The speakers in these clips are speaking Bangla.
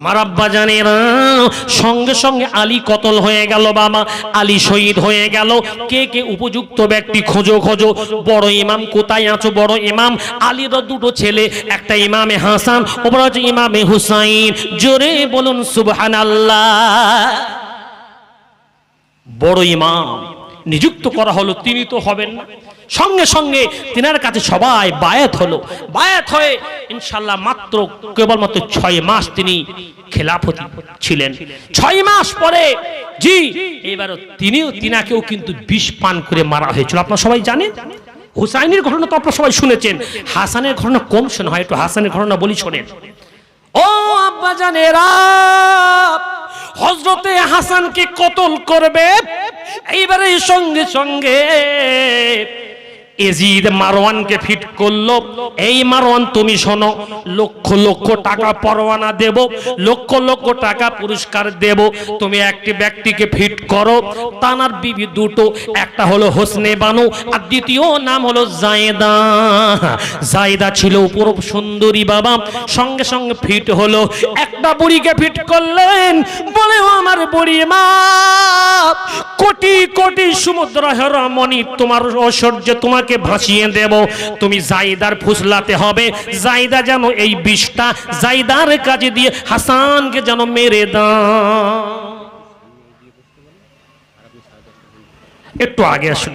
আমার আব্বা জানেরা সঙ্গে সঙ্গে আলী কতল হয়ে গেল বাবা, আলী শহীদ হয়ে গেল। কে কে উপযুক্ত ব্যক্তি খোঁজো খোঁজো। বড় ইমাম কোথায় আছো? বড় ইমাম। আলীর দুটো ছেলে, একটা ইমামে হাসান, ওপর হচ্ছে ইমামে হুসাইন। জোরে বলুন সুবহান আল্লাহ বড় ইমাম, নিযুক্ত করা হলো, তিনি তো হবেন না। সঙ্গে সঙ্গে তিনার কাছে সবাই বায়াত হলো। বায়াত হয়ে ইনশাল্লাহ মাত্র কেবলমাত্র ছয় মাস তিনি খেলাফতি ছিলেন। ছয় মাস পরে, জি, এবারও তিনিও তিনাকেও কিন্তু বিষ পান করে মারা হয়েছিল। আপনারা সবাই জানেন? হুসাইনের ঘটনা তো আপনারা সবাই শুনেছেন। হাসানের ঘটনা কম শোনা হয়, একটু হাসানের ঘটনা বলি শোনেন। ও আব্বা জানেরা হজরতে হাসানকে কতল করবে? এইবারে সঙ্গে সঙ্গে এজিদ মারওয়ানকে ফিট করল। এই মারওয়ান, তুমি শোনো, লক্ষ লক্ষ টাকা পরোয়ানা দেব, লক্ষ লক্ষ টাকা পুরস্কার দেব। তুমি একটি ব্যক্তিকে ফিট করো। তানার বিবি দুটো, একটা হলো হোসনে বানু, আর দ্বিতীয় নাম হলো জায়দা। জায়দা ছিল উপর সুন্দরী বাবা, সঙ্গে সঙ্গে ফিট হলো। একটা বুড়িকে ফিট করলেন, বলে আমার বুড়ি মা, কোটি কোটি সমুদ্র হেরমণি, তোমার ঐশ্বর্য তোমাকে ভাসিয়ে দেব। তুমি জাইদার ফুসলাতে হবে। জাইদা যেন এই বিষটা জাইদার কাজে দিয়ে হাসানকে যেন মেরে দাও। একটু আগে আসুন,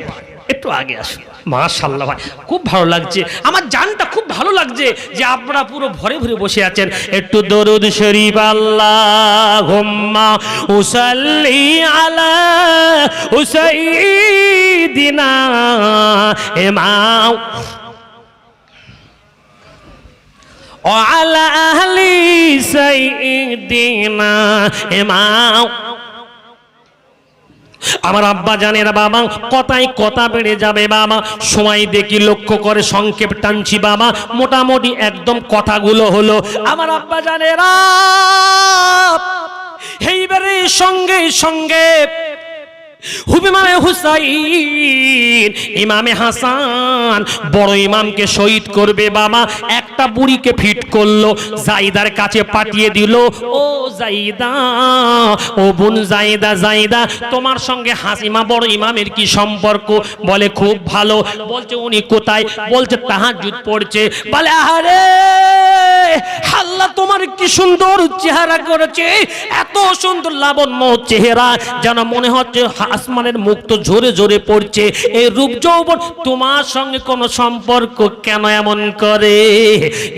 একটু আগে আসুন। মাশাল্লাহ ভাই খুব ভালো লাগছে আমার জানটা খুব ভালো লাগছে যে আপনারা পুরো ভরে ভরে বসে আছেন একটু দরুদ শরীফ আল্লাহ হুম্মা উসাল্লি আলা হুসাইদিনা ইমাম وعلى أهل سيدنا إمام আমার আব্বা জানে না বাবা, কথায় কথা বেড়ে যাবে বাবা। সময় দেখি লক্ষ্য করে সংক্ষেপ টানছি বাবা। মোটামুটি একদম কথাগুলো হলো, আমার আব্বা জানে জানেরা, এইবারে সঙ্গে সঙ্গে হুবিমামে হুসাইন, ইমামে হাসান বড় ইমামকে শহীদ করবে বাবা। একটা বুড়িকে ফিট করল, জাইদার কাছে পাঠিয়ে দিল, ও জাইদা, ও বোন জাইদা জাইদা, তোমার সঙ্গে হাসিমা বড় ইমামের কি সম্পর্ক? বলে, খুব ভালো। বলছে, উনি কোথায়? বলছে তাহার তাহাজুদ পড়ছে। বলে আরে আল্লাহ তোমার কি সুন্দর চেহারা করেছে। এত সুন্দর লাবণ্য চেহারা, যেন মনে হচ্ছে আসমানের মুখ তো ঝরে ঝরে পড়ছে। এই রূপ যৌবন তোমার সঙ্গে কোনো সম্পর্ক কেন এমন করে?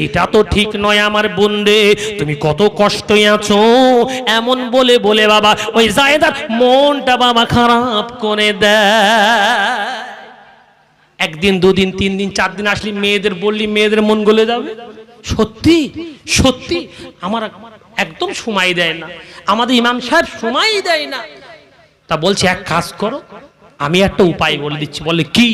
এটা তো ঠিক নয় আমার বন্ধে তুমি কত কষ্টই আছো। এমন বলে বলে বাবা, ওই জায়দার মনটা বাবা খারাপ করে দেয়। একদিন, দুদিন তিন দিন চার দিন আসলি মেয়েদের বললি মেয়েদের মন গলে যাবে। সত্যি সত্যি, আমার একদম সময় দেয় না। আমাদের ইমাম সাহেব সময় দেয় না। তা বলছে, এক কাজ করো, আমি একটা উপায় বলে দিচ্ছি। বলে, কি?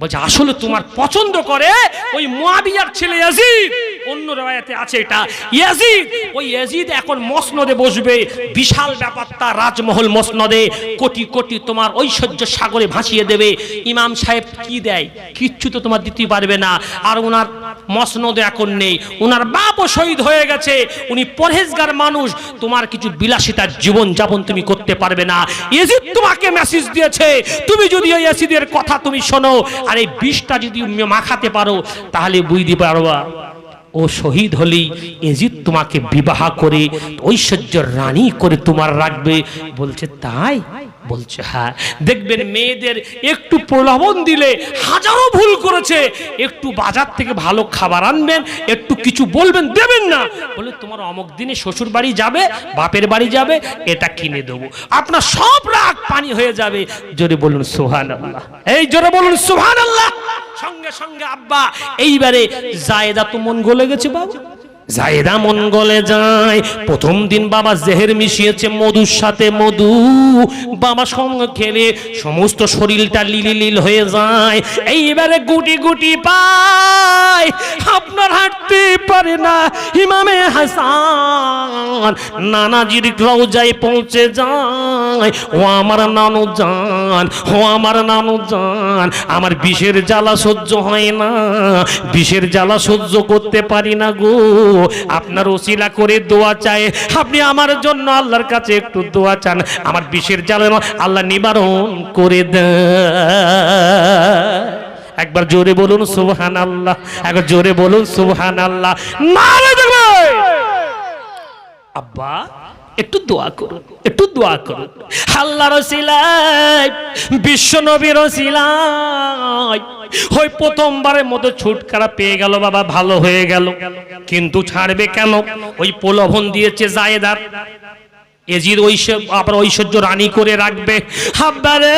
বলছে, আসলে তোমার পছন্দ করে ওই মুয়াবিয়ার ছেলে ইয়াজিদ। অন্য রেওয়ায়াতে আছে এটা। ইয়াজিদ, ওই ইয়াজিদ এখন মসনদে বসবে। বিশাল ব্যাপারটা রাজমহল মসনদে। কোটি কোটি তোমার ঐশ্বর্য সাগরে ভাসিয়ে দেবে। ইমাম সাহেব কি দেয়? কিচ্ছু তো তোমার দিতে পারবে না। আর ওনার মসনদে এখন নেই। ওনার বাপও শহীদ হয়ে গেছে। উনি পরহেজগার মানুষ। তোমার কিছু বিলাসিতার জীবন যাপন তুমি করতে পারবে না। ইয়াজিদ তোমাকে মেসেজ দিয়েছে। তুমি যদি ওই ইয়াজিদের কথা তুমি শোনো, আর এই বিষটা যদি মাখাতে পারো, তাহলে বুঝতে পারবা, ও শহীদ হলেই এজিদ তোমাকে বিবাহ করে, ঐশ্বর্য রানী করে তোমার রাখবে। বলছে, তাই? বলছে হ্যাঁ দেখবেন মেয়েদের একটু প্রলোভন দিলে হাজারো ভুল করেছে, একটু বাজার থেকে ভালো খাবার আনবেন, একটু কিছু বলবেন, দেবেন না। বলে, তোমার অমুক দিনে শ্বশুর বাড়ি যাবে, বাপের বাড়ি যাবে, এটা কিনে দেবো। আপনার সব রাগ পানি হয়ে যাবে। জোরে বলুন সোহান আল্লাহ এই জোরে বলুন সোহান আল্লাহ সঙ্গে সঙ্গে আব্বা, এইবারে জায়দা তো মন গলে গেছে বাবা। জায়দা মন গলে যায়। প্রথম দিন বাবা জেহের মিশিয়েছে মধুর সাথে মধু। বাবা সঙ্গে খেলে সমস্ত শরীরটা লিলি লীল হয়ে যায়। এইবারে গুটি গুটি পায়। আপনার হাঁটতে পারে না ইমামে হাসান। নানাজির রওজায় পৌঁছে যায়। ও আমার নানু যান ও আমার নানু জান। আমার বিষের জ্বালা সহ্য হয় না, বিষের জ্বালা সহ্য করতে পারি না গো। আপনার ওসিলা করে দোয়া চায়। আপনি আমার জন্য আল্লাহর কাছে একটু দোয়া চান। আমার বিষের জ্বালানো আল্লাহ নিবারণ করে দেয়। একবার জোরে বলুন সুবহান আল্লাহ একবার জোরে বলুন সুবহান আল্লাহ আব্বা একটু দোয়া করো একটু দোয়া করো আল্লাহ রসিলাই বিশ্ব নবীর রসিলাই ওই প্রথমবারের মতো ছুটকারা পেয়ে গেল, বাবা, ভালো হয়ে গেল। কিন্তু ছাড়বে কেন? ওই প্রলোভন দিয়েছে জায়েদার এজির ঐশ্বর্য আবার ঐশ্বর্য রানী করে রাখবে। আব্বারে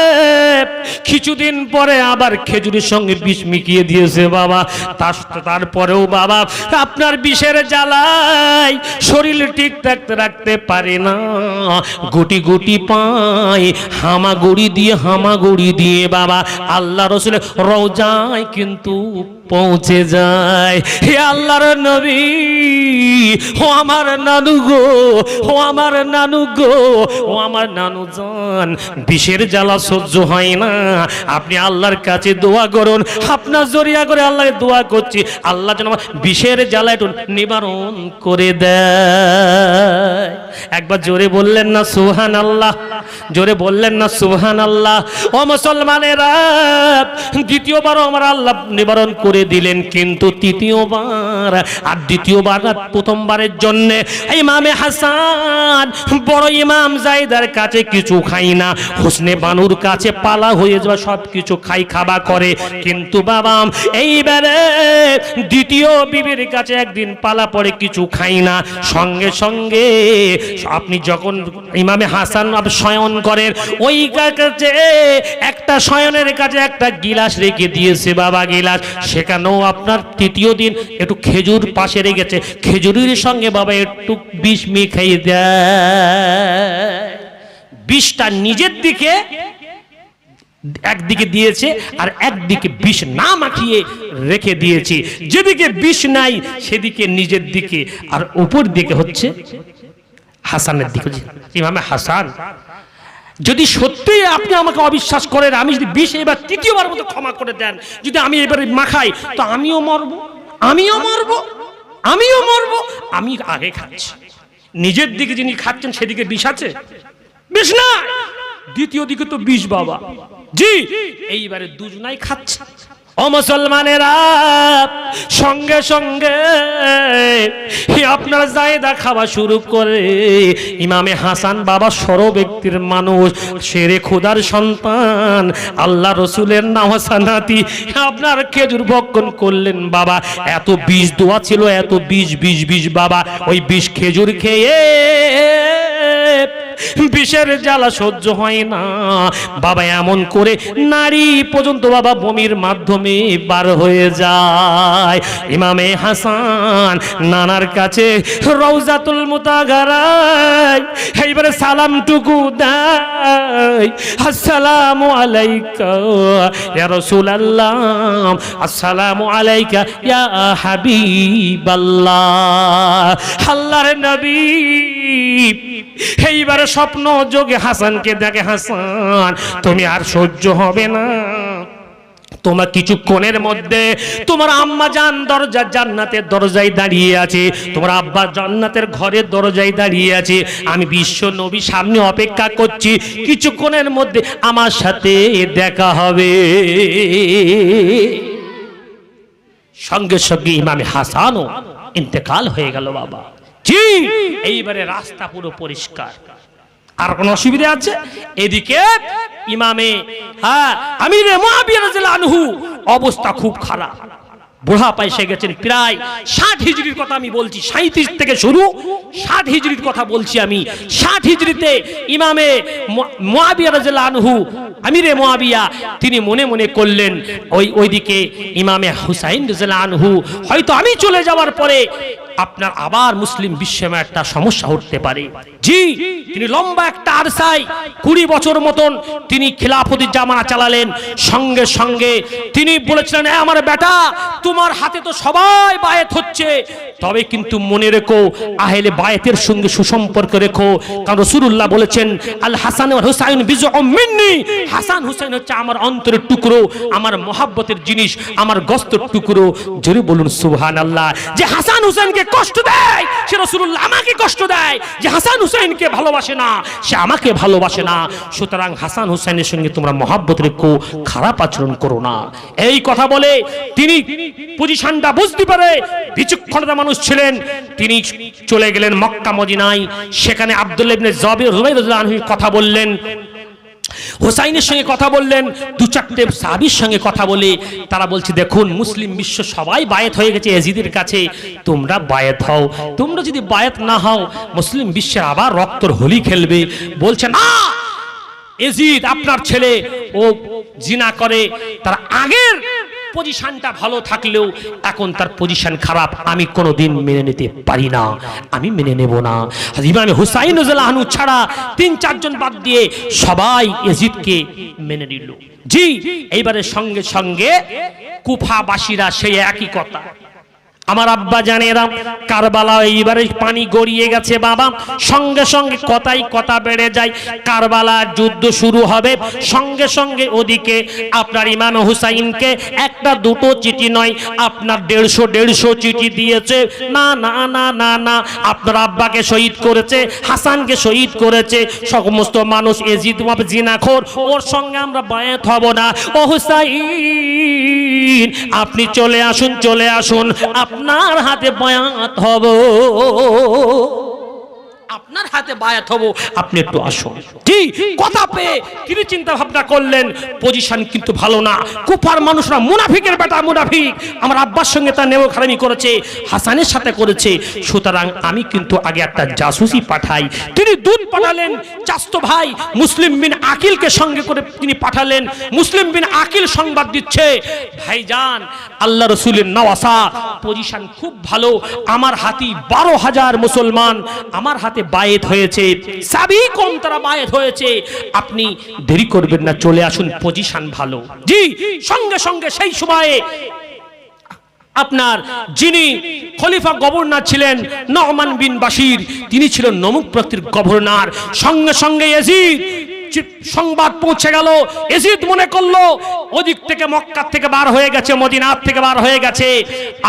কিছুদিন পরে আবার খেজুরের সঙ্গে বিষ মিকিয়ে দিয়েছে বাবা। তার তারপরেও বাবা, আপনার বিষের জ্বালায় শরীর ঠিক থাকতে রাখতে পারে না। গুটি গুটি পায়, হামাগুড়ি দিয়ে হামাগুড়ি দিয়ে বাবা। আল্লাহ রসুলের রওজায় কিন্তু পৌঁছে যায়। হে আল্লাহর নবী, ও আমার নানু গো, ও আমার নানু গো, ও আমার নানু জান, বিষের জ্বালা সহ্য হয় না। আপনি আল্লাহর কাছে দোয়া করুন, আপনার জরিয়া করে আল্লাহকে দোয়া করছি। আল্লাহ যেন আমার বিষের জ্বালা একটু নিবারণ করে দেয়। একবার জোরে বললেন না সুহান আল্লাহ জোরে বললেন না সুহান আল্লাহ ও মুসলমানেরা দ্বিতীয়বার আমার আল্লাহ নিবারণ করে দিলেন, কিন্তু তৃতীয়বার আর দ্বিতীয়বার প্রথমবারের জন্য ইমামে হাসান বড় ইমাম জাইদার কাছে কিছু খাই না। হোসনে বানুর কাছে পালা হয়ে যাওয়া সব কিছু খাই খাবা করে। কিন্তু বাবাম এইবারে দ্বিতীয় বিবির কাছে একদিন পালা পড়ে কিছু খাই না। সঙ্গে সঙ্গে আপনি যখন ইমামে হাসান শয়ন করেন, ওই কাছে একটা শয়নের কাছে একটা গিলাস রেখে দিয়েছে বাবা গিলাস। সেখানেও আপনার তৃতীয় দিন একটু খেজুর পাশে রেখেছে? খেজুরের সঙ্গে বাবা একটু বিষ মিখাই দেয়। বিষটা নিজের দিকে একদিকে দিয়েছে আর একদিকে বিষ না মাখিয়ে রেখে দিয়েছি। যেদিকে বিষ নাই, সেদিকে নিজের দিকে। আর উপর দিকে হচ্ছে হাসানের দিকে। হাসান? যদি সত্যিই আপনি আমাকে অবিশ্বাস করেন, আমি যদি বিষ এবার তৃতীয়বার মতো ক্ষমা করে দেন, যদি আমি এবারে মাখাই, তো আমিও মরব আমিও মরব আমিও মরব, আমি আগে খাচ্ছি। নিজের দিকে যিনি খাচ্ছেন, সেদিকে বিষ আছে? বিষ না! দ্বিতীয় দিকে তো বিষ বাবা। জি, এইবারে দুজনাই খাচ্ছে। ও মুসলমানেরা, সঙ্গে সঙ্গে আপনার জায়দা খাওয়া শুরু করে। ইমামে হাসান বাবা সর ব্যক্তির মানুষ, সেরে খোদার সন্তান, আল্লাহ রসুলের নাহাসানাতি আপনার খেজুর ভক্ষণ করলেন বাবা, এত বিষ দোয়া ছিল, এত বিষ বিষ বিষ বাবা, ওই বিষ খেজুর খেয়ে বিষের জ্বালা সহ্য হয় না। বাবা এমন করে নারী পর্যন্ত বাবা বমির মাধ্যমে বার হয়ে যায়। ইমামে হাসান নানার কাছে রৌজাতুল মুতাগারায় এইবারে সালামটুকু দেয়। আসসালামু আলাইকা ইয়া রাসূলুল্লাহ, আসসালামু আলাইকা ইয়া হাবিবাল্লাহ। আল্লাহর নবী এইবারে স্বপ্ন যোগে হাসানকে দেখে, হাসান, তুমি আর সহ্য হবে না। তোমার কিছুক্ষণের মধ্যে তোমার আম্মা জান দরজা জান্নাতের দরজায় দাঁড়িয়ে আছে, তোমার আব্বা জান্নাতের ঘরের দরজায় দাঁড়িয়ে আছে। আমি বিশ্ব নবী সামনে অপেক্ষা করছি, কিছুক্ষণের মধ্যে আমার সাথে দেখা হবে। সঙ্গে সঙ্গে ইমামে হাসানও ইন্তেকাল হয়ে গেল বাবা। জি, এইবারে রাস্তা পুরো পরিষ্কার। আর কোন অসুবিধা আছে? এদিকে ইমামে হ্যাঁ আমিরে আনহু, অবস্থা খুব খারাপ। বুড়া পাইসে গেছেন প্রায় ষাট হিজড়ির কথা আমি বলছি সাঁত্রিশ থেকে শুরু, ষাট হিজড়ির কথা বলছি আমি। ষাট হিজড়িতে ইমামে মোয়াবিয়া আনহু, আমিরে মোয়াবিয়া তিনি মনে মনে করলেন, ওই, ওইদিকে ইমামে হুসাইন রাজা আনহু, হয়তো আমি চলে যাওয়ার পরে আপনার আবার মুসলিম বিশ্বে একটা সমস্যা উঠতে পারে। জি, তিনি লম্বা একটা আরসাই, কুড়ি বছর মতন তিনি খিলাফতির জামানা চালালেন। সঙ্গে সঙ্গে তিনি বলেছিলেন, "এ আমার বেটা, তোমার হাতে তো সবাই বায়েত হচ্ছে। তবে কিন্তু মনে রেখো, আহেলে বায়েতের সঙ্গে সুসম্পর্ক রেখো। কারণ রসুল্লাহ বলেছেন, আল হাসান হুসাইন বিজউ মিন্নি। হাসান হুসাইন হচ্ছে আমার অন্তরের টুকরো, আমার মহাব্বতের জিনিস, আমার গস্তর টুকরো। জোরে বলুন, সুবহানাল্লাহ। যে হাসান হুসাইনকে কষ্ট দেয়, সে রসুল্লাহ আমাকে কষ্ট দেয় যে হাসান হুসাইনকে ভালোবাসে না, সে আমাকে ভালোবাসে না। সুতরাং হাসান হুসাইনের সঙ্গে তোমরা মহাব্বত রেখো, খারাপ আচরণ করো না। এই কথা বলে তিনি পজিশনটা বুঝতে পারে বিচক্ষণতা মানুষ ছিলেন। তিনি চলে গেলেন মক্কা মদিনায়। সেখানে আব্দুল্লাহ ইবনে জাবির রুবাইদুল্লাহ কথা বললেন। হোসাইনের সঙ্গে কথা বললেন, দু চারটে সাহাবির সঙ্গে কথা বলে তারা বলছে, দেখুন, মুসলিম বিশ্ব সবাই বায়াত হয়ে গেছে এজিদের কাছে, তোমরা বায়াত হও। তোমরা যদি বায়াত না হও, মুসলিম বিশ্বের আবার রক্তর হোলি খেলবে। বলছে, না এজিদ আপনার ছেলে, ও জিনা করে, তার আগের পজিশনটা ভালো থাকলেও এখন তার পজিশন খারাপ, আমি কোনো দিন মেনে নিতে পারি না, আমি মেনে নেব না। ইমাম হুসাইন আহনু ছাড়া তিন, চারজন বাদ দিয়ে সবাই এজিদকে মেনে নিল। জি এইবারে সঙ্গে সঙ্গে কুফাবাসীরা সেই একই কথা। আমার আব্বা জানে জানেরা কারবালা এইবারে পানি গড়িয়ে গেছে বাবা। সঙ্গে সঙ্গে কথাই কথা বেড়ে যায়, কারবালা যুদ্ধ শুরু হবে। সঙ্গে সঙ্গে ওদিকে আপনার ইমান হুসাইনকে একটা দুটো চিঠি নয়, আপনার দেড়শো দেড়শো চিঠি দিয়েছে। না না না না না, আপনার আব্বাকে শহীদ করেছে, হাসানকে শহীদ করেছে। সমস্ত মানুষ এ এজিদ জিনাখোর, ওর সঙ্গে আমরা বায়াত হব না। ও হুসাইন, আপনি চলে আসুন চলে আসুন। আপনার হাতে বয়াত হব। আপনার হাতে বায়াত হব, আপনি একটু আসুন। কি কথা পেয়ে তিনি চিন্তা ভাবনা করলেন পজিশন কিন্তু ভালো না। কুফার মানুষরা মুনাফিকের বেটা মুনাফিক। আমার আব্বার সঙ্গে তার নেও খারামি করেছে, হাসানের সাথে করেছে। সুতরাং আমি কিন্তু আগে একটা জাসুসি পাঠাই। তিনি দুধ পাঠালেন, চাস্তো ভাই মুসলিম বিন আকিলকে সঙ্গে করে তিনি পাঠালেন। মুসলিম বিন আকিল সংবাদ দিচ্ছে, ভাইজান, আল্লাহ রসুলের নওয়াসা পজিশন খুব ভালো। আমার হাতি বারো হাজার মুসলমান, আমার হাতে বায়েত হয়েছে। সাবি কম তারা বায়েত হয়েছে। আপনি দেরি করবেন না, চলে আসুন পজিশন ভালো। জি, সঙ্গে সঙ্গে সেই সময়ে আপনার যিনি খলিফা গভর্নর ছিলেন নহমান বিন বাসির তিনি ছিলেন নমুক প্রকৃতির গভর্নর। সঙ্গে সঙ্গে এজিদ সংবাদ পৌঁছে গেল, এজিদ মনে করল, ওদিক থেকে মক্কার থেকে বার হয়ে গেছে, মদিনার থেকে বার হয়ে গেছে।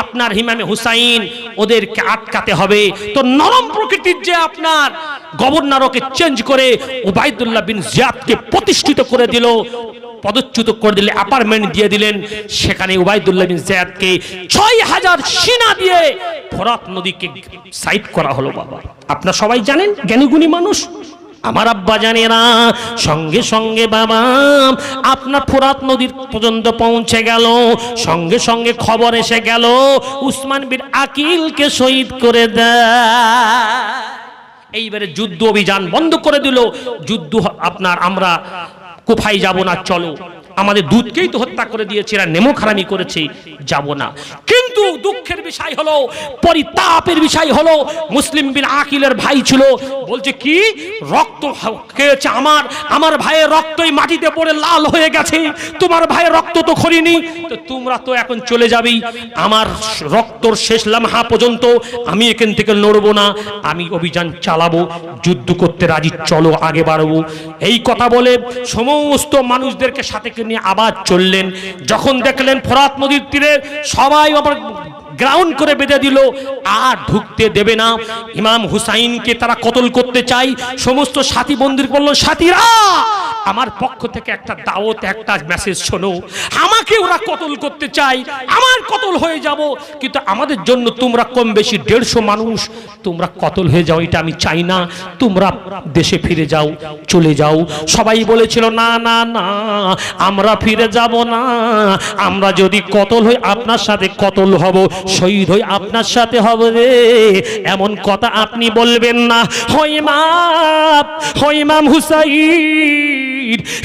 আপনার হিমামে হুসাইন ওদেরকে আটকাতে হবে। তো নরম প্রকৃতির যে আপনার গভর্নর ওকে চেঞ্জ করে ওবায়দুল্লাহ বিন জিয়াদকে প্রতিষ্ঠিত করে দিল, পদচ্যুত করে দিলে অ্যাপার্টমেন্ট দিয়ে দিলেন। সেখানে উবাইদুল্লাহ বিন জিয়াদকে ছয় হাজার সিনা দিয়ে ফরাত নদীকে সাইড করা হলো বাবা। আপনারা সবাই জানেন, জ্ঞানীগুণী মানুষ? আমার আব্বা জানে জানেরা সঙ্গে সঙ্গে বাবা, আপনার ফোরাত নদীর পর্যন্ত পৌঁছে গেল। সঙ্গে সঙ্গে খবর এসে গেল, উসমান বীর আকিলকে শহীদ করে দেয়। এইবারে যুদ্ধ অভিযান বন্ধ করে দিল। যুদ্ধ আপনার, আমরা কোফাই যাব না, চলো। আমাদের দুধকেই তো হত্যা করে দিয়েছে, এরা নেমো খারামি করেছে, যাব না। কিন্তু দুঃখের বিষয় হলো, পরিতাপের বিষয় হলো, মুসলিম বিন আকিলের ভাই ছিল, বলছে, কি? রক্ত খেয়েছে আমার আমার ভাইয়ের রক্তই মাটিতে পড়ে লাল হয়ে গেছে, তোমার ভাইয়ের রক্ত তো খরিনি। তো তোমরা তো এখন চলে যাবেই, আমার রক্তর শেষ লামহা পর্যন্ত আমি এখান থেকে নড়বো না, আমি অভিযান চালাবো, যুদ্ধ করতে রাজি, চলো, আগে বাড়বো। এই কথা বলে সমস্ত মানুষদেরকে সাথে করে আবার চললেন। যখন দেখলেন ফরাত নদীর তীরে সবাই আবার গ্রাউন্ড করে বেঁধে দিল, আর ঢুকতে দেবে না। ইমাম হুসাইনকে তারা কতল করতে চাই সমস্ত সাথী বন্দির বলল, সাথীরা আমার পক্ষ থেকে একটা দাওয়াত, একটা মেসেজ শোনো। আমাকে ওরা কতল করতে চাই আমার কতল হয়ে যাব, কিন্তু আমাদের জন্য তোমরা কম বেশি দেড়শো মানুষ, তোমরা কতল হয়ে যাও, এটা আমি চাই না। তোমরা দেশে ফিরে যাও, চলে যাও। সবাই বলেছিল, না না না, আমরা ফিরে যাব না। আমরা যদি কতল হই, আপনার সাথে কতল হব, শহীদ হই, আপনার সাথে হব রে। এমন কথা আপনি বলবেন না। হইমাম হইমাম হুসাইন।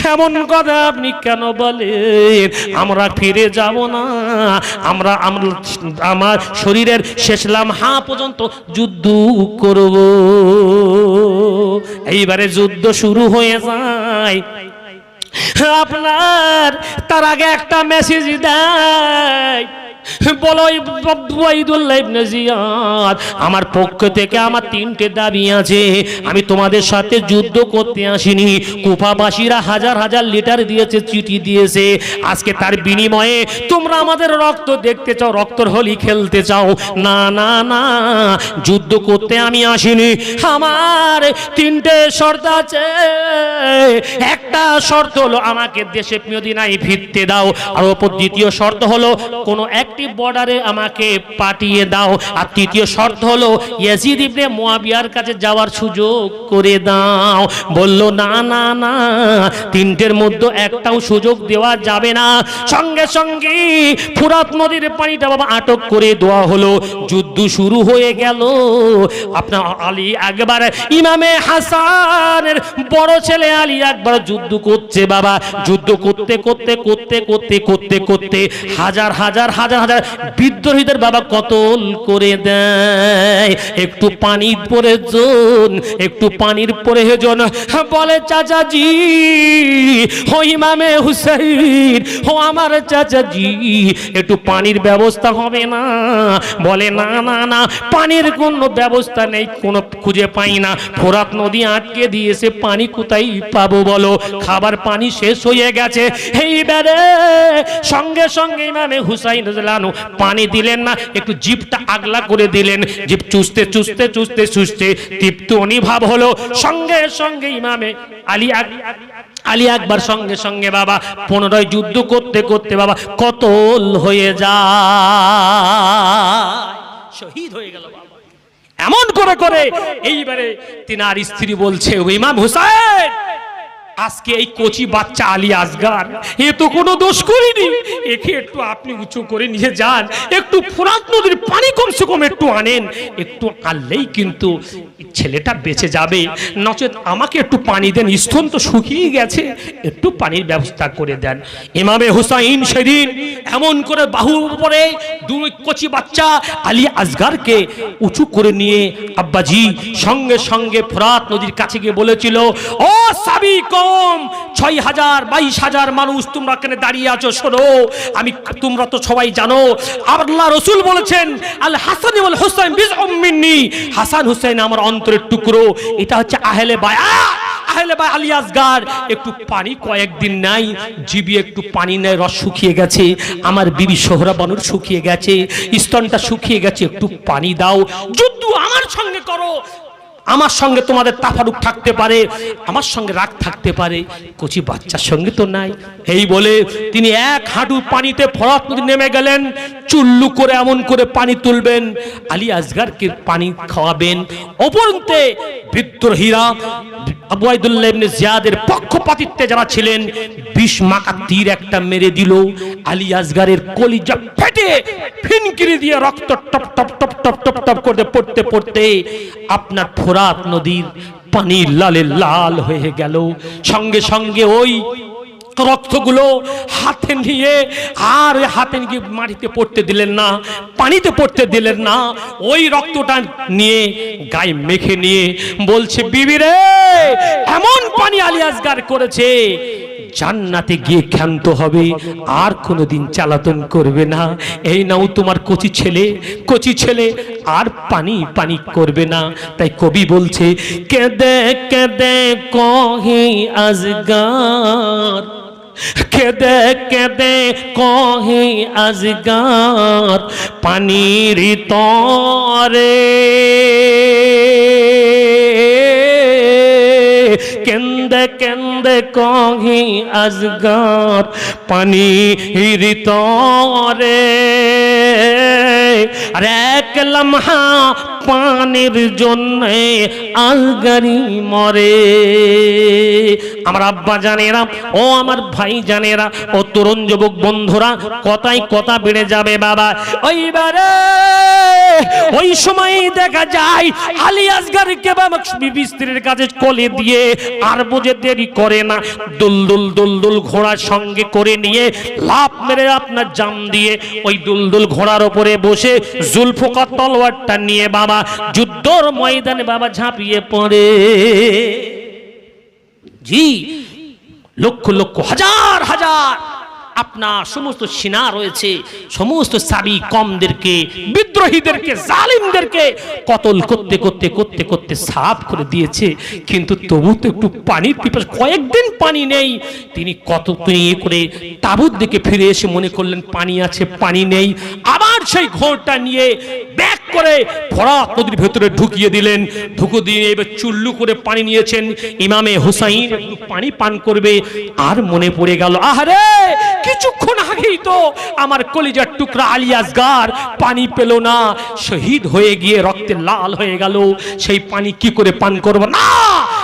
এমন কথা আপনি কেন বলেন? আমরা ফিরে যাব না। আমরা আমরা- শরীরের শেষ লামহা পর্যন্ত যুদ্ধ করব। এইবারে যুদ্ধ শুরু হয়ে যায়। আপনার তার আগে একটা মেসেজ দেয়। বলো আমার পক্ষ থেকে আমার তিনটে দাবি আছে। আমি তোমাদের সাথে যুদ্ধ করতে আসিনি। কুফাবাসীরা হাজার হাজার লিটার দিয়েছে, চিঠি দিয়েছে। আজকে তার বিনিময়ে তোমরা আমাদের রক্ত দেখতে চাও, রক্তর হোলি খেলতে চাও। না না না, যুদ্ধ করতে আমি আসিনি। আমার তিনটে শর্ত আছে। একটা শর্ত হলো, আমাকে দেশে মদিনায় ফিরতে দাও। আর ওপর দ্বিতীয় শর্ত হলো, কোনো একটি বর্ডারে আমাকে পাঠিয়ে দাও। আর তৃতীয় শর্ত হলো, ইয়াজিদ ইবনে মুয়াবিয়ার কাছে যাওয়ার সুযোগ করে দাও। বলল, না না না, তিনটের মধ্যে একটাও সুযোগ দেওয়া যাবে না। সঙ্গে সঙ্গে ফুরাত নদীর পানিটা বাবা আটক করে দেওয়া হলো। যুদ্ধ শুরু হয়ে গেল। আপনার আলী একবার ইমামে হাসানের বড় ছেলে আলী একবার যুদ্ধ করছে বাবা। যুদ্ধ করতে করতে করতে করতে করতে করতে হাজার হাজার হাজার হাজার বিদ্রোহীদের বাবা কতল করে দেয়। একটু পানি পরে জন, একটু পানির পরে জন। বলে চাচাজি হো ইমামে হুসাইন, ও আমার চাচাজি, একটু পানির ব্যবস্থা হবে না। বলে, না না না, পানির কোনো ব্যবস্থা নেই, কোনো খুঁজে পাই না। ফোরাত নদী আটকে দিয়েছে, পানি কোথায় পাবো বলো? খাবার পানি শেষ হয়ে গেছে। এইবারে সঙ্গে সঙ্গে ইমামে হুসাইন রাদিয়াল্লাহু পানি দিলেন না, একটু জিপটা আগলা করে দিলেন। জিপ চুষতে চুষতে চুষতে চুষতে তৃপ্ত অনিভাব হলো। সঙ্গে সঙ্গে ইমামে আলী আলী একবার সঙ্গে সঙ্গে বাবা, পুনরায় যুদ্ধ করতে করতে বাবা, কতল হয়ে যা শহীদ হয়ে গেল এমন করে করে এইবারে তিনার স্ত্রী বলছে, "ও ইমাম হুসাইন আজকে এই কচি বাচ্চা আলী আসগার, এ তো কোনো দোষ করিনি। একে একটু আপনি উঁচু করে নিয়ে যান, একটু ফোরাত নদীর পানি কমসে কম একটু আনেন, একটু আনলেই কিন্তু ছেলেটা বেঁচে যাবে। নচেত আমাকে একটু পানি দেন, স্তন তো শুকিয়ে গেছে, একটু পানির ব্যবস্থা করে দেন। ইমামে হুসাইন সেদিন এমন করে বাহু উপরে দুই কচি বাচ্চা আলী আসগারকে উঁচু করে নিয়ে আব্বাজি সঙ্গে সঙ্গে ফোরাত নদীর কাছে গিয়ে বলেছিল, ও সাবি কম। ছয় হাজার, বাইশ হাজার মানুষ তোমরা কেন দাঁড়িয়ে আছো? শোনো, আমি তোমরা তো সবাই জানো, আল্লাহ রসুল বলেছেন, আল হাসান হুসাইন বিজ মিন্নি হাসান হুসাইন আমার অন্তরের টুকরো, এটা হচ্ছে আহলে বায়া। আহলে বা আলিয়াসগার, একটু পানি কয়েকদিন নাই, জিবি একটু পানি নেয়, রস শুকিয়ে গেছে, আমার বিবি সোহরা বানুর শুকিয়ে গেছে, স্তনটা শুকিয়ে গেছে, একটু পানি দাও, যুদ্ধ আমার সঙ্গে করো আমার সঙ্গে তোমাদের তাফারুক থাকতে পারে, আমার সঙ্গে রাগ থাকতে পারে, কচি বাচ্চার সঙ্গে তো নাই। এই বলে তিনি এক হাঁটু পানিতে ফরাত নদী নেমে গেলেন, চুল্লু করে এমন করে পানি তুলবেন, আলী আসগারকে পানি খাওয়াবেন। অপরন্তে বিদ্রোহীরা আবু আইদুল্লাহ ইবনে জিয়াদের পক্ষপাতিত্বে যারা ছিলেন বিষ মাকা তীর একটা মেরে দিল, আলী আসগারের কলিজা ফেটে ফিনকিরি দিয়ে রক্ত টপ টপ টপ টপ টপ টপ করতে পড়তে পড়তে আপনার ফোরাত নদীর পানির লালে লাল হয়ে গেল। সঙ্গে সঙ্গে ওই রক্তগুলো হাতে নিয়ে আর হাতে নিয়ে মাটিতে পড়তে দিলেন না, পানিতে পড়তে দিলেন না, ওই রক্তটা নিয়ে গায়ে মেখে নিয়ে বলছে, বিবি রে, এমন পানি আলিয়াজগার করেছে জান্নাতে গিয়ে ক্ষান্ত হবে, আর কোনোদিন চালাতন করবে না। এই নাও তোমার কচি ছেলে কচি ছেলে, আর পানি পানি করবে না। তাই কবি বলছে, কেদে কেদে কহি আজগার, কেদে কেদে কহি আজগার পানির তরে। কেন্দে কেন্দে কহি আজগার পানি তরে এক আলগারি মরে। আমার আব্বা জানেরা, ও আমার ভাই জানেরা, ও তরুণ যুবক বন্ধুরা কথা বেড়ে যাবে বাবা। ওইবারে ওই সময় দেখা যায়, আলী আসগারকে বিবি স্ত্রীর কাছে কোলে দিয়ে আর বুঝে দেরি করে না, দুলদুল দুলদুল ঘোড়ার সঙ্গে করে নিয়ে লাভ মেরে আপনার জাম দিয়ে ওই দুলদুল ঘোড়ার ওপরে বসে জুলফুকার তলোয়ারটা নিয়ে বাবা যুদ্ধর ময়দানে বাবা ঝাঁপিয়ে পড়ে। জি লক্ষ লক্ষ হাজার হাজার আপনার সমস্ত সেনা রয়েছে, সমস্ত সাবি কমদেরকে, বিদ্রোহীদেরকে, জালিমদেরকে কতল করতে করতে করতে করতে সাফ করে দিয়েছে। কিন্তু তবু তো একটু পানির পিপাস, কয়েকদিন পানি নেই। তিনি কত ইয়ে করে তাবুত দিকে ফিরে এসে মনে করলেন, পানি আছে, পানি নেই। আবার সেই ঘোরটা নিয়ে ব্যাক করে ফরাত নদীর ভেতরে ঢুকিয়ে দিলেন। ঢুকু দিয়ে এবার চুল্লু করে পানি নিয়েছেন ইমামে হুসাইন। একটু পানি পান করবে, আর মনে পড়ে গেল, আহারে! কিছুক্ষণ আগেই তো আমার কলিজার টুকরা আলিয়াসগার পানি পেল না। শহীদ হয়ে গিয়ে রক্তে লাল হয়ে গেল। সেই পানি কি করে পান করব? না!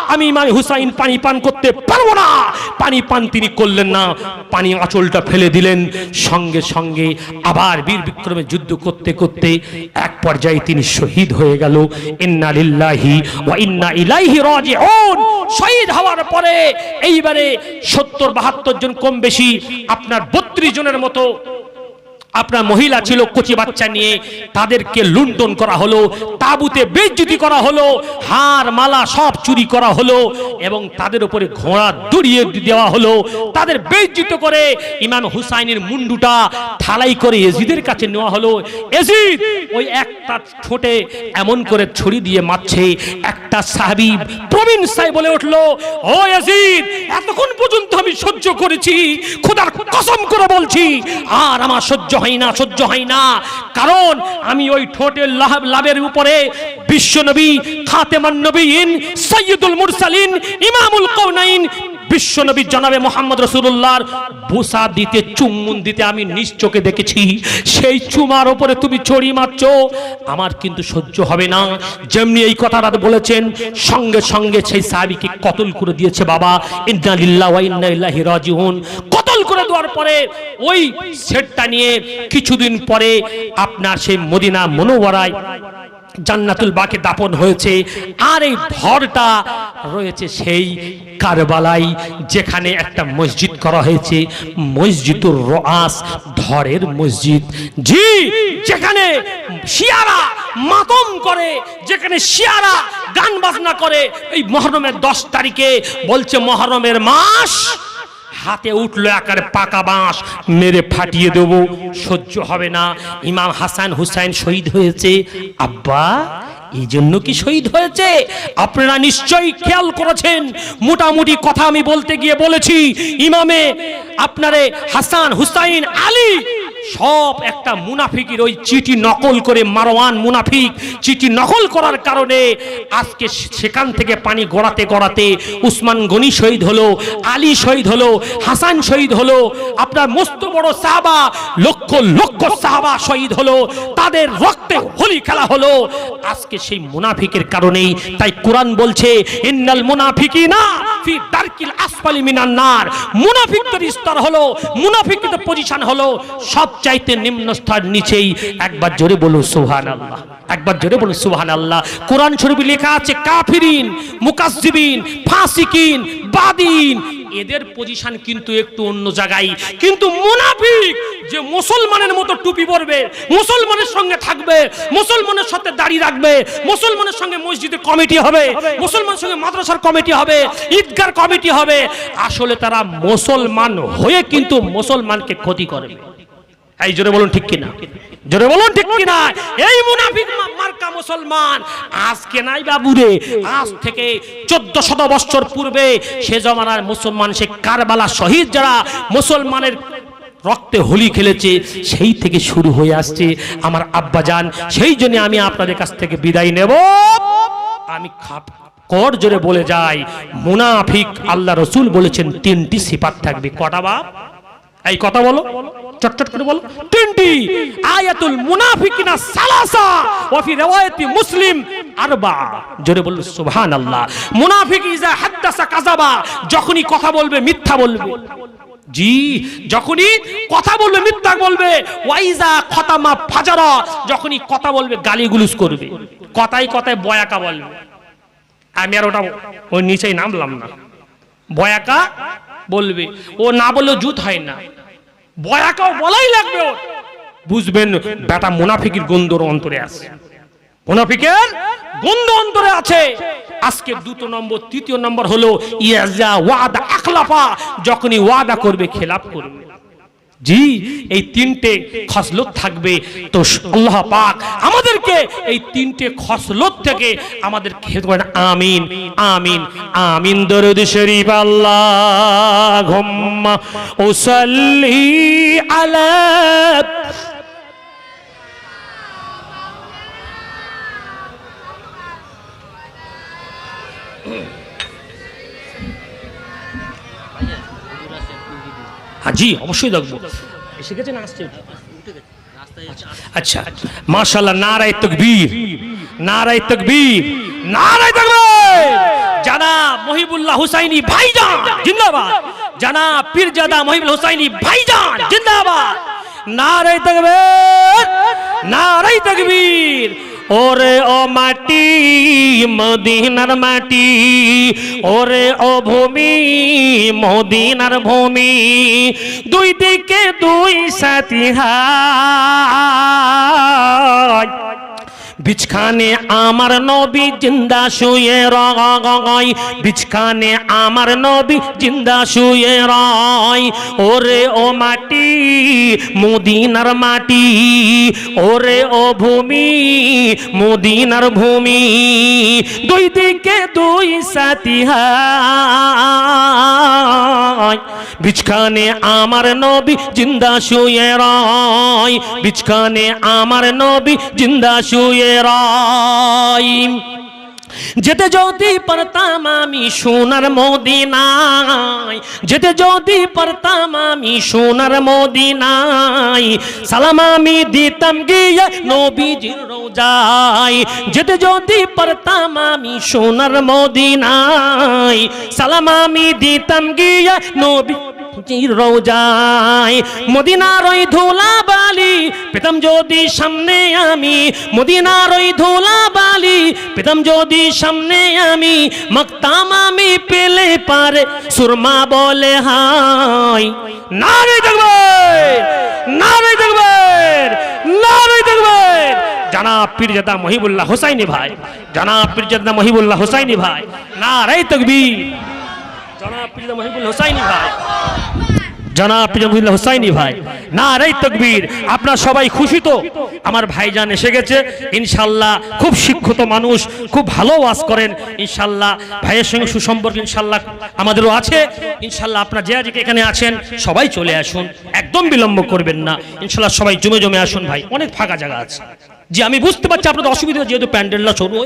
আমি ইমামে হুসাইন পানি পান করতে পারব না। পানি পান তিনি করলেন না। পানি আঁচলটা ফেলে দিলেন। সঙ্গে সঙ্গে আবার বীর বিক্রমে যুদ্ধ করতে করতে এক পর্যায়ে তিনি শহীদ হয়ে গেল। ইন্না লিল্লাহি ওয়া ইন্না ইলাইহি রাজিউন। শহীদ হওয়ার পরে এইবারে সত্তর বাহাত্তর জন কম বেশি, আপনার বত্রিশ জনের মতো আপনার মহিলা ছিল কচি বাচ্চা নিয়ে তাদেরকে লুণ্ঠন করা হলো, তাবুতে বেজ্জুতি করা হলো, হার, মালা সব চুরি করা হলো এবং তাদের উপরে ঘোড়া দড়িয়ে দেওয়া হলো। তাদের বেজ্জিত করে ইমাম হুসাইনের মুন্ডুটা থালাই করে এজিদের কাছে নেওয়া হলো। এজিদ ওই একটা ঠোঁটে এমন করে ছড়ি দিয়ে মারছে, একটা সাহাবি প্রবীণ সাহেব বলে উঠল, ও এজিদ, এতক্ষণ পর্যন্ত আমি সহ্য করেছি, খোদার কসম করে বলছি, আর আমার সহ্য হয় না, সহ্য হয় না। কারণ আমি ওই ঠোঁটের লাভ লাভের উপরে বিশ্বনবী খাতেমান সৈয়দুল মুরসালিন, ইমামুল কৌনাইন বিশ্বনবী জনাবে মোহাম্মদ রসুল্লাহর বুসা দিতে, চুম্বন দিতে আমি নিজ চোখে দেখেছি। সেই চুমার ওপরে তুমি চড়ি মারছ, আমার কিন্তু সহ্য হবে না। যেমনি এই কথাটা বলেছেন, সঙ্গে সঙ্গে সেই সাহাবিকে কতল করে দিয়েছে বাবা ইন্না লিল্লাহ ওয়া ইন্না ইলাইহি রাজিউন। কতল করে দেওয়ার পরে ওই সেটটা নিয়ে কিছুদিন পরে আপনার সেই মদিনা মনোবরায় জান্নাতুল বাকে দাপন হয়েছে। আর এই ধরটা রয়েছে সেই কারবালাই যেখানে একটা মসজিদ করা হয়েছে। মসজিদুর রআস, ধরের মসজিদ। জি, যেখানে শিয়ারা মাতম করে, যেখানে শিয়ারা গান বাজনা করে। এই মহরমের দশ তারিখে বলছে মহরমের মাস হাতে উঠল একার পাকা বাঁশ, মেরে ফাটিয়ে দেব, সহ্য হবে না। ইমাম হাসান হুসাইন শহীদ হয়েছে। আব্বা, এই জন্য কি শহীদ হয়েছে? আপনারা নিশ্চয়ই খেয়াল করেছেন, মোটামুটি কথা আমি বলতে গিয়ে বলেছি, ইমামে আপনারে হাসান হুসাইন আলী সব একটা মুনাফিকের ওই চিঠি নকল করে মারওয়ান মুনাফিক চিঠি নকল করার কারণে আজকে সেখান থেকে পানি গড়াতে গড়াতে উসমান গনি শহীদ হলো, আলী শহীদ হলো, হাসান শহীদ হলো, আপনার মস্ত বড় সাহাবা, লক্ষ লক্ষ সাহাবা শহীদ হলো, তাদের রক্তে হোলি খেলা হলো। আজকে সেই মুনাফিকের কারণেই তাই কোরআন বলছে, ইন্নাল মুনাফিকিনা ফি দারকিল আসফালি মিনান নার। মুনাফিকদের স্তর হলো, মুনাফিকদের পজিশন হলো, সব চাইতে নিম্ন স্তর নিচেই। একবার জোরে বলুন, সুবহানাল্লাহ। একবার জোরে বলুন, সুবহানাল্লাহ। কোরআন শরীফে লেখা আছে, কাফিরিন মুকাজ্জিবিন ফাসিকিন, বাদিন। এদের পজিশন কিন্তু একটু অন্য জায়গায়। কিন্তু মুনাফিক যে মুসলমানের মতো টুপি পরবে, মুসলমানের সঙ্গে থাকবে, মুসলমানের সাথে দাড়ি রাখবে, মুসলমানের সঙ্গে মসজিদে কমিটি হবে, মুসলমানের সঙ্গে মাদ্রাসার কমিটি হবে, ঈদগার কমিটি হবে, আসলে তারা মুসলমান হয়ে কিন্তু মুসলমানকে ক্ষতি করবে। এই জোরে বলুন ঠিক কিনা? জোরে বলুন ঠিক কিনা? এই মুনাফিক মার্কা মুসলমান, আজকে নাই বাবুরে, আজ থেকে চোদ্দ শত বছর পূর্বে সে জমানার মুসলমান, সে কারবালা শহীদ যারা মুসলমানের রক্তে হোলি খেলেছে, সেই থেকে শুরু হয়ে আসছে আমার আব্বা যান। সেই জন্য আমি আপনাদের কাছ থেকে বিদায় নেব। আমি খাপ কর জোরে বলে যাই। মুনাফিক আল্লাহ রসুল বলেছেন, তিনটি সিপাত থাকবে। কটা বাপ? এই কথা বলো। চটচট করে বলো। তিনটি, আয়াতুল মুনাফিকিনা সালাসা, ওয়া ফি riwayati মুসলিম আরবা। জোরে বলল সুবহানাল্লাহ। মুনাফিক ইজা হাদ্দাসা কাযাবা, যখনই কথা বলবে, মিথ্যা বলবে। জি, যখনই কথা বলবে, মিথ্যা বলবে ওয়াইজা খতামা ফাজারা, যখনই কথা বলবে গালিগুলুস করবে। কথাই কথায় বয়াকা বলবে। আমি আর ওটা ওই নিচেই নামলাম না। বয়াকা বলবে। ও না বললেও জুত হয় না। বয়াকাও বলাই লাগবে বুঝবেন বেটা মোনাফিকির গন্ধর অন্তরে আছে। মোনাফিকের গন্ধ অন্তরে আছে। আজকে দুটো নম্বর, তৃতীয় নম্বর হলো, ইয়াজা ওয়াদা, আখলাফা। যখনই ওয়াদা করবে, খেলাপ করবে। জি, এই তিনটে খসলত থাকবে। তো আল্লাহ পাক আমাদেরকে এই তিনটে খসলত থেকে আমাদের খেদ করেন। আমিন আমিন আমিন। দরুদ শরীফ আল্লাহ ও সাল্লি আলা হ্যাঁ জি অবশ্যই দেখব। এসে গেছে না আসছে আচ্ছা মাশাআল্লাহ নারায়ে তাকবীর নারায়ে তাকবীর নারায়ে তাকবীর! জানাব মহিবুল্লাহ হুসাইনি ভাইজান জিন্দাবাদ। জানাব পীরজাদা মহিবুল হুসাইনি ভাইজান জিন্দাবাদ। নারায়ে তাকবীর নারায়ে তাকবীর ওরে ও মাটি, মদিনার মাটি। ওরে ও ভূমি, মদিনার ভূমি। দুই দিকে দুই সাথী হায়। বিছখানে আমার নবী জিন্দা শুয়ে রয়। বিছখানে আমার নবী জিন্দা শুয়ে রয়। ওরে ও মাটি, মদিনার মাটি। ওরে ও ভূমি, মদিনার ভূমি। দুই দিকে দুই সাথী বিছখানে আমার নবী জিন্দা শুয়ে রয়। বিছখানে আমার নবী জিন্দা শুয়ে রয় যেতে যদি পারতাম আমি সোনার মদিনায়, যেতে যদি পারতাম আমি সোনার মদিনায়, সালাম আমি দিতাম গিয়ে নবীজির রোজায়। যেতে যদি পারতাম আমি সোনার মদিনায়, সালাম আমি দিতাম গিয়ে নবী রোজায়। মদিনার ওই ধুলা বালি পেতাম যদি সামনে আমি। মদিনার ওই ধুলা বালি পেতাম যদি সামনে আমি। মকতাম আমি পেলে পারে, সুরমা বলে হাই। নারে দেখবে নারে দেখবে নারে দেখবে জানাব পীরজাদা মহিবুল্লাহ হোসাইনি ভাই, জানাব পীরজাদা মহিবুল্লাহ হোসাইনি ভাই। নারাই তকবীর। জনাব মহিবুল্লাহ হোসাইনি ভাই। জনাব পিজামুল্লাহ হুসাইনি ভাই। না রে তকবীর, আপনার সবাই খুশি তো? আমার ভাইজান এসে গেছে, ইনশাল্লাহ খুব শিক্ষিত মানুষ, খুব ভালো ওয়াজ করেন, ইনশাল্লাহ ভাইয়ের সঙ্গে সুসম্পর্ক ইনশাল্লাহ আমাদেরও আছে। ইনশাল্লাহ আপনার যে আজকে এখানে আছেন, সবাই চলে আসুন, একদম বিলম্ব করবেন না। ইনশাল্লাহ সবাই জমে জমে আসুন ভাই, অনেক ফাঁকা জায়গা আছে। যে আমি বুঝতে পারছি আপনাদের অসুবিধা, যেহেতু প্যান্ডেলটা শুরু